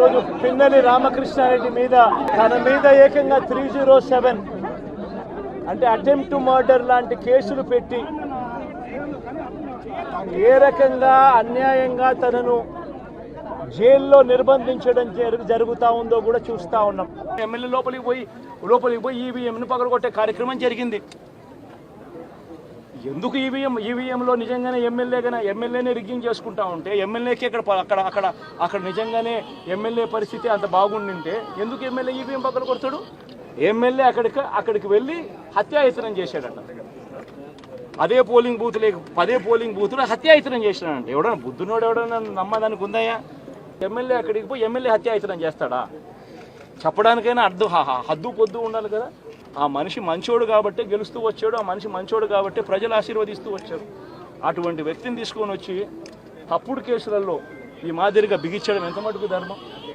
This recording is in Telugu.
ఈరోజు పిన్నెలి రామకృష్ణారెడ్డి మీద తన మీద ఏకంగా త్రీ జీరో సెవెన్ అంటే అటెంప్ట్ మర్డర్ లాంటి కేసులు పెట్టి ఏ రకంగా అన్యాయంగా తనను జైల్లో నిర్బంధించడం జరుగు జరుగుతా ఉందో కూడా చూస్తూ ఉన్నాం. ఎమ్మెల్యే లోపలికి పోయి లోపలికి పోయి ఈవీఎంను పగలగొట్టే కార్యక్రమం జరిగింది. ఎందుకు ఈవీఎం ఈవీఎంలో నిజంగానే ఎమ్మెల్యేగానే ఎమ్మెల్యేనే రిగ్గింగ్ చేసుకుంటా ఉంటే ఎమ్మెల్యేకి అక్కడ అక్కడ అక్కడ అక్కడ నిజంగానే ఎమ్మెల్యే పరిస్థితి అంత బాగుండింటే ఎందుకు ఎమ్మెల్యే ఈవీఎం పక్కన కొడతాడు? ఎమ్మెల్యే అక్కడికి అక్కడికి వెళ్ళి హత్యాయతనం చేశాడట. అదే పోలింగ్ బూత్ లేక పదే పోలింగ్ బూత్లో హత్యాయతనం చేసినాడంట ఎవడన్నా బుద్ధునోడు ఎవడన్నా నమ్మదానికి ఉందాయా ఎమ్మెల్యే అక్కడికి పోయి ఎమ్మెల్యే హత్యాయతనం చేస్తాడా? చెప్పడానికైనా అర్థం హద్దు పొద్దు ఉండాలి కదా. ఆ మనిషి మంచోడు కాబట్టి గెలుస్తూ వచ్చాడు ఆ మనిషి మంచోడు కాబట్టి ప్రజలు ఆశీర్వదిస్తూ వచ్చారు. అటువంటి వ్యక్తిని తీసుకొని వచ్చి తప్పుడు కేసులలో ఈ మాదిరిగా బిగించడం ఎంత మటుకు ధర్మం?